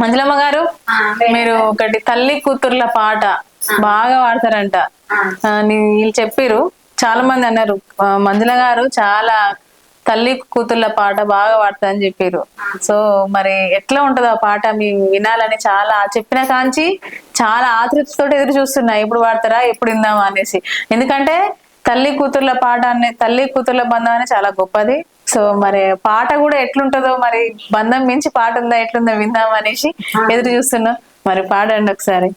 మంజులమ్మ గారు మీరు ఒకటి తల్లి కూతుర్ల పాట బాగా పాడతారంట. వీళ్ళు చెప్పిరు చాలా మంది అన్నారు. మంజుల గారు చాలా తల్లి కూతుర్ల పాట బాగా పాడతారని చెప్పారు సో మరి ఎట్లా ఉంటది ఆ పాట? మీ వినాలని చాలా చెప్పిన కాంచి చాలా ఆతృతతో ఎదురు చూస్తున్నా. ఎప్పుడు పాడతారా ఎప్పుడు విందామా అనేసి. ఎందుకంటే తల్లి కూతుర్ల పాట అనే తల్లి కూతుర్ల బంధం అనేది చాలా గొప్పది. సో మరి పాట కూడా ఎట్లుంటుందో మరి బంధం మించి పాట ఉందా ఎట్లుందో విందాం అనేసి ఎదురు చూస్తున్నాం. మరి పాడండి ఒకసారి.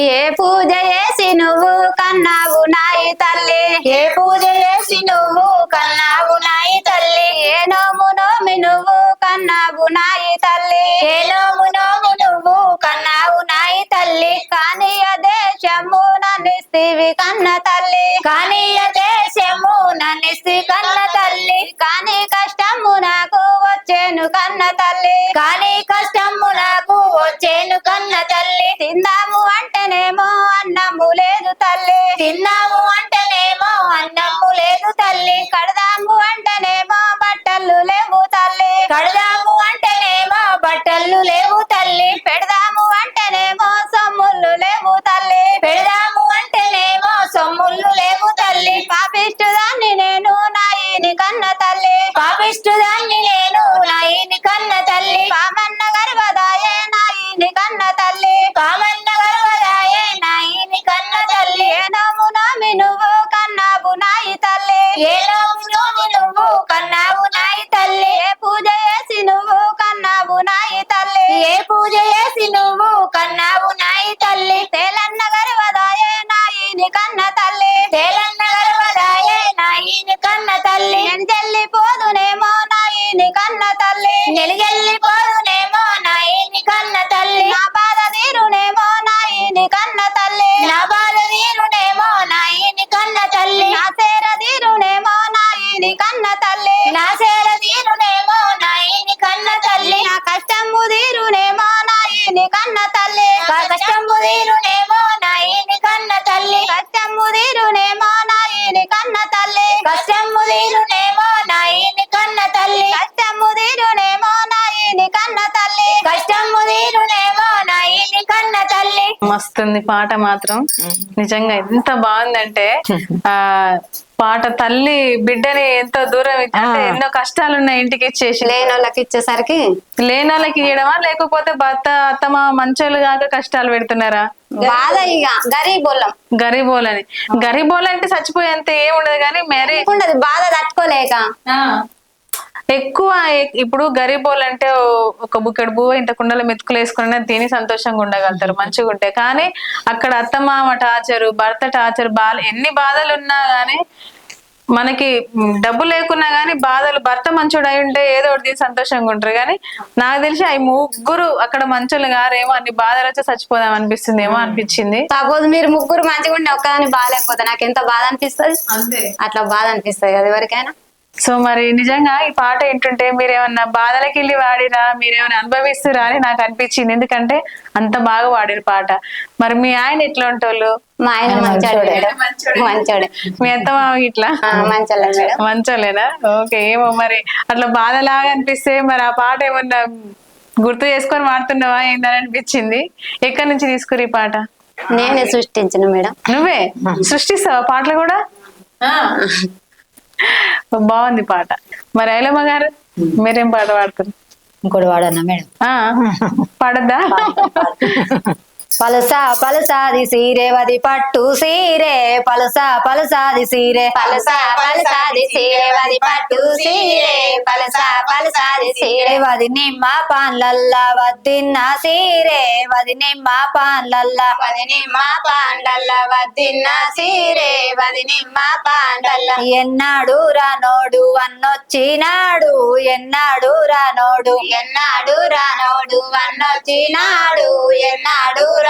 ఏ పూజ చేసి నువ్వు కన్నావు నాయి తల్లి? ఏ పూజ చేసి నువ్వు కన్నావు నాయి తల్లి? ఏ నోము నోమి నువ్వు కన్నావు నాయి తల్లి? ఏ నోము నోమి నువ్వు కన్నావు నాయి తల్లి? కానీ దేశము నన్నిస్తివి కన్న తల్లి. కానీ దేశము నన్నిస్తి కన్న తల్లి. కానీ కష్టము నాకు వచ్చేను కన్న తల్లి. కానీ కష్టము నాకు వచ్చేను కన్న తల్లి. తిందాము అంటేనేమో అన్నము లేదు తల్లి. తిన్నాము మస్తుంది పాట మాత్రం. నిజంగా ఎంత బాగుందంటే ఆ పాట తల్లి బిడ్డని ఎంతో దూరం ఎన్నో కష్టాలు ఉన్నాయి ఇంటికి ఇచ్చేసి. లేని వాళ్ళకి ఇచ్చేసరికి? లేని వాళ్ళకి ఇవ్వడమా లేకపోతే భర్త అత్తమ మంచోళ్ళు కాక కష్టాలు పెడుతున్నారా? బాధ ఇక. గరీబోళ్ళం. గరీబోలని గరీబోలు అంటే చచ్చిపోయేంత ఏం ఉండదు కానీ మరి ఉండదు బాధ తట్టుకోలేక. ఎక్కువ ఇప్పుడు గరీబోలు అంటే ఒక బుక్కడు బువ్వ ఇంత కుండలో మెతుకులు వేసుకుని తిని సంతోషంగా ఉండగలుగుతారు మంచిగా ఉంటే. కానీ అక్కడ అత్తమామ టార్చరు భర్త టార్చర్ బాధ ఎన్ని బాధలు ఉన్నా గానీ మనకి డబ్బు లేకున్నా గానీ బాధలు భర్త మంచోడు అయి ఉంటే ఏదో ఒకటి సంతోషంగా ఉంటారు. కానీ నాకు తెలిసి అవి ముగ్గురు అక్కడ మంచోళ్ళు గారేమో అన్ని బాధలు వచ్చి చచ్చిపోదాం అనిపిస్తుంది ఏమో అనిపించింది. సపోజ్ మీరు ముగ్గురు మంచిగా ఉండి ఒక్కదాన్ని బాగాలేకపోతే నాకు ఎంత బాధ అనిపిస్తుంది? అంతే. అట్లా బాధ అనిపిస్తుంది కదా ఎవరికైనా? సో మరి నిజంగా ఈ పాట ఏంటంటే మీరేమన్నా బాధలకి వెళ్ళి వాడిరా మీరేమైనా అనుభవిస్తురా అని నాకు అనిపించింది. ఎందుకంటే అంత బాగా వాడిరు పాట. మరి మీ ఆయన ఎట్లా ఉంటాళ్ళు మా ఆయన మంచోడు మంచోడే. మీ ఇట్లా మేడం. మంచోలేనా ఓకే ఏమో మరి. అట్లా బాధలాగా అనిపిస్తే మరి ఆ పాట ఏమన్నా గుర్తు చేసుకొని వాడుతున్నావా ఏందని అనిపించింది? ఎక్కడి నుంచి తీసుకురు ఈ పాట? నేనే సృష్టించిన మేడం. నువ్వే? సృష్టిస్తావా పాటలు కూడా? బాగుంది పాట. మరి ఐలమ్మ గారు మీరేం పాట పాడుతారు ఇంకోటి వాడన్నా మేడం? పాడద్దా? పలుసా పలుసాది సీరే వది పట్టు సీరే. పలుసా పలుసాది సీరే. పలస పలసాది సీరేవది పట్టు సీరే. పలస పలసాది సీరే. వది నిమ్మ పాన్లల్లా వద్దిన్న సీరే. వది నిమ్మ పాన్లల్లా వదిని మా పాండల్ల వదిన్న సీరే. వదిని మా పాండల్ల ఎన్నాడు రానోడు అన్నొచ్చినాడు. ఎన్నాడు రానోడు ఎన్నాడు రానోడు వన్నొచ్చినాడు ఎన్నాడు రానోడు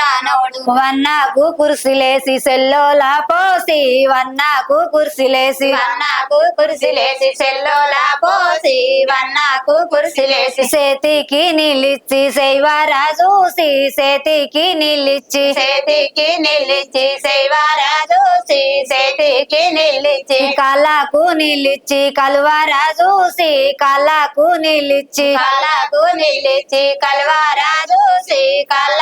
వన్నాకు కుర్సీలేసి సెల్లోలా పోసి వన్నాకు కుర్సీలేసి వన్నాకు కుర్చీలేసి సెల్లోలా పోసి వన్నాకు కుర్చీలేసి చేతికి నీళ్ళిచ్చి శైవారా చూసి చేతికి నీళ్ళిచ్చి. చేతికి నిలిచి శైవారా చూసి చేతికి నిలిచి కళ్ళకు నీళ్ళిచ్చి కలువారా చూసి కళ్ళకు నీళ్ళిచ్చి. కళ్ళకు నిలిచి కల్వారా చూసి కళ్ళకు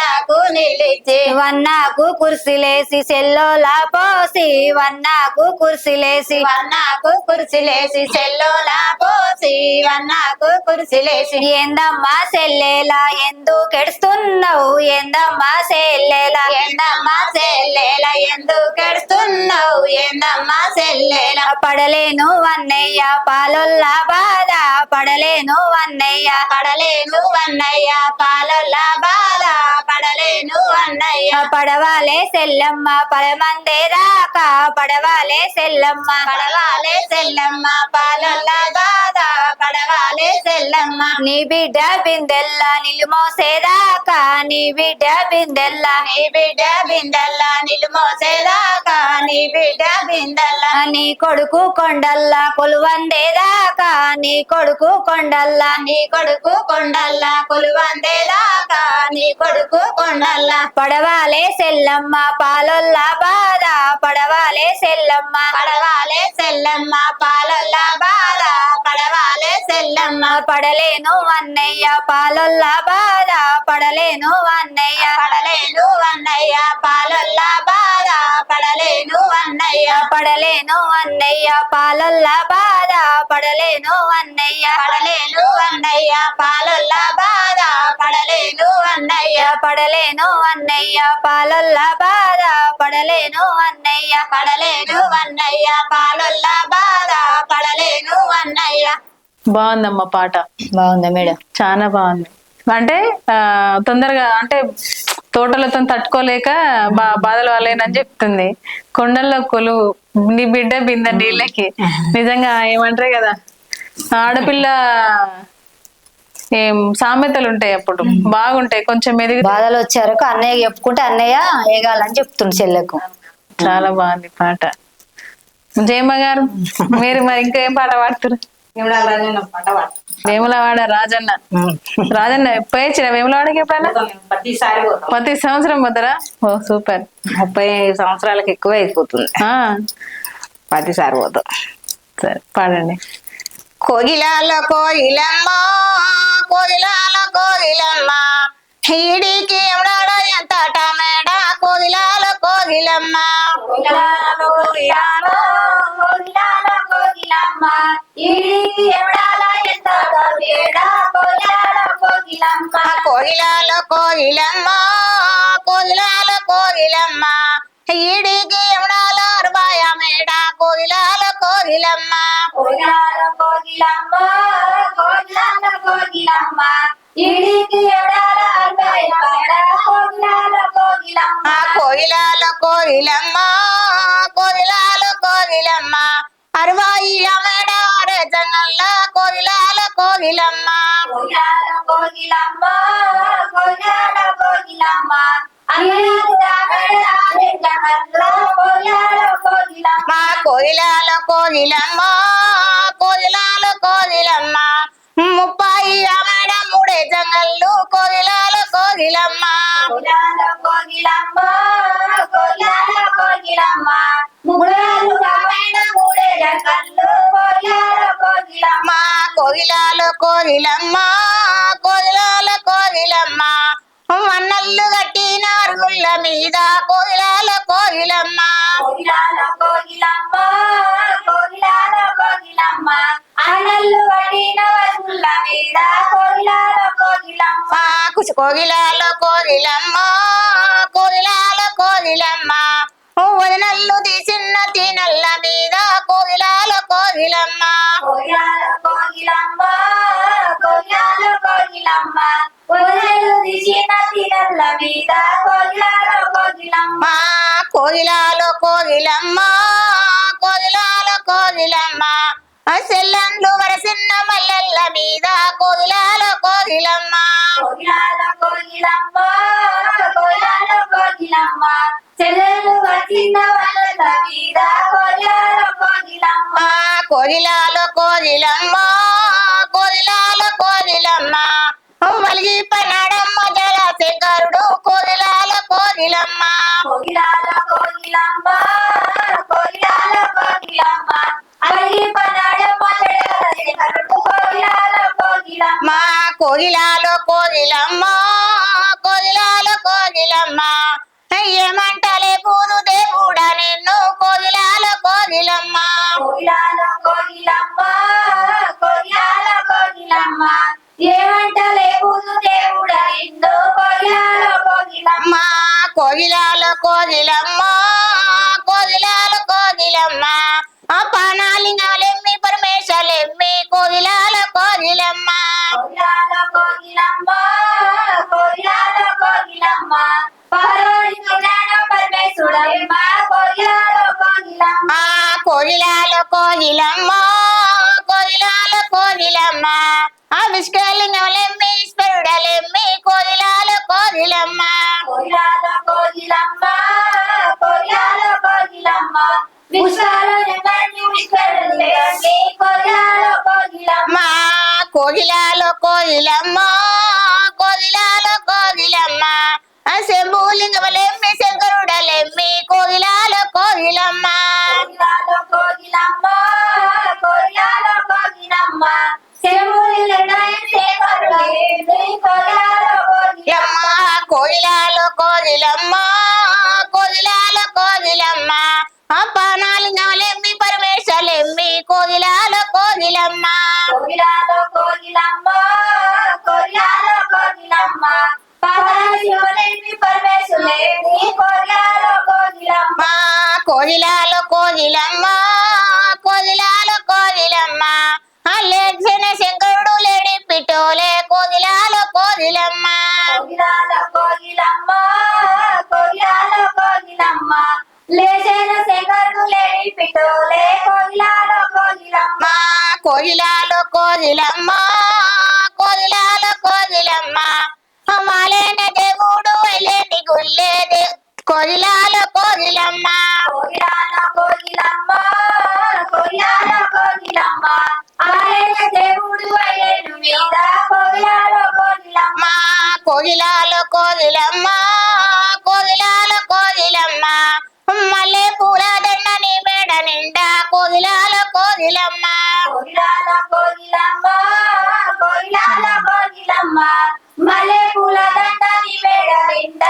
నిలిచి వన్నాకు కుర్సీలేసి సెల్లోలా పోసి వన్నాకు కుర్సీలేసి వన్నాకు కుర్చీలేసి సెల్లోలా పోసి వన్నాకు కుర్చీలేసి. ఏందమ్మా సెల్లేలా? ఎందుకు ఎడుస్తున్నావు ఏందమ్మా సెల్లేలా? ఏందమ్మా సెల్లేల? ఎందుకు ఎడుస్తున్నావు ఏందమ్మా సెల్లేల? పడలేను వన్నయ్య పాలొల్లా బాధ. పడలేను వన్నయ్య పడలేను అన్నయ్య పాలల బాధ. పడలేను అన్నయ్య పడవాలే సెల్లమ్మ పడమందే రాక పడవాలే సెల్లమ్మ పడవాలే సెల్లమ్మ. పాలల్ల బాధ పడవాలే సెల్లమ్మ. నీ బిడ్డ బిందెల్లా నిలుమోసేదాకా నీ బిడ్డ బిందెల్లా నీ బిడ్డ బిందల్లా నిలుమోసేదాకా నీ బిడ్డ బిందల్లా నీ కొడుకు కొండల్లా కొలువందేదాకా నీ కొడుకు కొండల్లా. నీ కొడుకు కొండల్లా కొలువందేదాకా నీ కొడుకు కొండల్లా. పడవాలే సెల్లమ్మ పాలొల్లా బాధ. పడవాలే సెల్లమ్మ. పడవాలే సెల్లమ్మ పాలల్ల బాధ. పడవాలే సెల్లమ్మ. పడలేను అన్నయ్య పాలొల్లా బాధ. పడలేను పడలేను అన్నయ్య పాలొల్లా బాధ పడలేను అన్నయ్య. పడలేను అన్నయ్య పాలల్ల బాధ పడలేను అన్నయ్య. పడలేను అన్నయ్య పాలొల్లా బాధ పడలేను అన్నయ్య. పడలేను అన్నయ్య పాలల్ల బాధ పడలేను అన్నయ్య. బాగుందమ్మా పాట. బాగుందా మేడం. చాలా బాగుంది. అంటే ఆ, తొందరగా అంటే తోటలతో తట్టుకోలేక బా బాధలు వాళ్ళేనని చెప్తుంది. కొండల్లో కొలువు నీ బిడ్డ బింద నీళ్ళకి. నిజంగా ఏమంటారు కదా ఆడపిల్ల ఏం సామెతలు ఉంటాయి అప్పుడు. బాగుంటాయి కొంచెం ఎదిగి బాధలు వచ్చారు అన్నయ్య చెప్పుకుంటే అన్నయ్య ఏగాలని చెప్తుంది చెల్లెకు. చాలా బాగుంది పాట. జయమ్మ గారు మీరు మరి ఇంకా ఏం పాట పాడుతారు వేములవాడ రాజన్న. రాజన్న పోయొచ్చిన వేములవాడకి ఎప్పుడైనా? ప్రతిసారి పోతాం. ప్రతి సంవత్సరం పోతారా? Oh super. ముప్పై సంవత్సరాలకు ఎక్కువ అయిపోతుంది. ఆ. ప్రతిసారి పోతాం. సరే పాడండి. కోగిలాల కోయిలమ్మ కోగిలాల కోగిలమ్మ హీడికి ఎవడాడ ఎంత టమేడ కోగిలాల కోగిలమ్మ ఆ కోగిలాల కోగిలమ్మ కోగిలాల కోగిలమ్మ హీడికి ఎవడాల అరబాయ మేడ కోగిలాల కోగిలమ్మ ఆ కోయిలాల కోయిలమ్మ కోయిలాల కోయిలాల కోయిలమ్మ మా కోయిలాల కోయిలమ్మ కోయిలాల కోయిలమ్మ. ముప్పాయి అమడ మూడే జంగల్లు కోయిలాల కోయిలమ్మ. మా కోయిలాల కోయిలమ్మ కోయిలాల కోయిలమ్మ. మన్నల్లు కట్టిన అరుగుళ్ళ మీద కోయిలాల కోయిలమ్మ. మా కుసి కోగిలాల కోగిలమ్మ కోగిలాల కోగిలమ్మ వదినల్లు తీసిన తినల్ల మీద కోగిలాల కోగిలమ్మ కోగిలాల కోగిలమ్మ కోగిలాల కోగిలమ్మ సెల్లండ్లు వరసిన్న మల్లెల్ల మీద కోగిలాల కోగిలమ్మ. కోగిలాల కోగిలమ్మ కోగిలాల కోగిలమ్మ. చెల్లెలు వచ్చిన వాళ్ళ మీద కోగిలాల కోగిలమ్మ. ఆ కోగిలాల కోగిలమ్మ కోగిలాల కోగిలమ్మ. మలిగి పన్నాడమ్మ జల శంకరుడు కోగిలాల కోగిలమ్మ. కోగిలాల కోగిలమ్మ కోగిలాల కోగిలమ్మ అడిగి పనాడ మొదలు కోగిలాల కోగిలమ్మ మా కోగిలాల కోగిలమ్మ కోగిలాల కోగిలమ్మ కోగిలాల కోగిలమ్మ. శంభులింగమలెమ్మి శంకరుడలెమ్మి కోగిలాల కోగిలమ్మ. కోగిలాల కోగిలమ్మ కోగిలాల కోగిలమ్మ. కోగిలమ్మ. కోగిలాల కోగిలమ్మ ఆ పానాలింగమలెమ్మి పరమేశ్వలెమ్మి కోగిలాల కోగిలమ్మ. కోగిలాల కోగిలమ్మ కోగిలాల కోగిలమ్మ పరమశివుని పరమేశ్వరుని కోగిలాల కోగిలమ్మ కోగిలాల కోగిలమ్మ కోగిలాల కోగిలమ్మ లేచిన శంకరుడు లేడి పిటోలే కోగిలాల కోగిలమ్మ కోగిలాల కోగిలమ్మ మా కోగిలాల కోగిలమ్మ కోగిలాల కోగిలమ్మ మాలేన దేవుడు వెళ్ళేటి గుళ్ళేది కోగిలాల కోగిలమ్మ కోగిలాల కోగిలమ్మ కోగిలాల కోగిలమ్మ ఆయన దేవుడు అయ్యేను మీద కోగిలాల కోగిలమ్మ మా కోగిలాల కోయిలమ్మ కోగిలాల కోగిలమ్మ పూల దండని కోగిలమ్మ.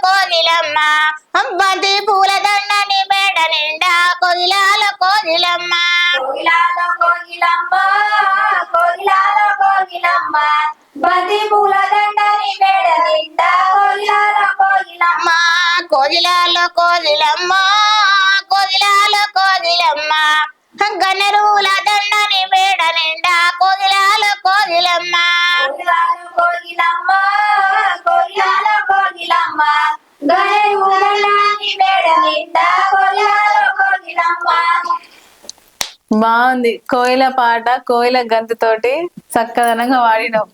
కోగిలమ్మ బంతి పూల దండని మేడ నిండా కోయిలాల కోగిలమ్మ కోగిలాల కోగిలమ్మ కోగిలాల కోగిలమ్మ బంతి పూల దండని వేడ నిండా కోగిలాల కోగిలమ్మ కోగిలాల కోగిలమ్మ కోగిలాల కోగిలమ్మ గన్నెరువుల దండని మేడ నిండా కోగిలాల కోగిలమ్మ బాగుంది. కోయిల పాట కోయిల గంతుతోటి చక్కదనంగా వాడినావు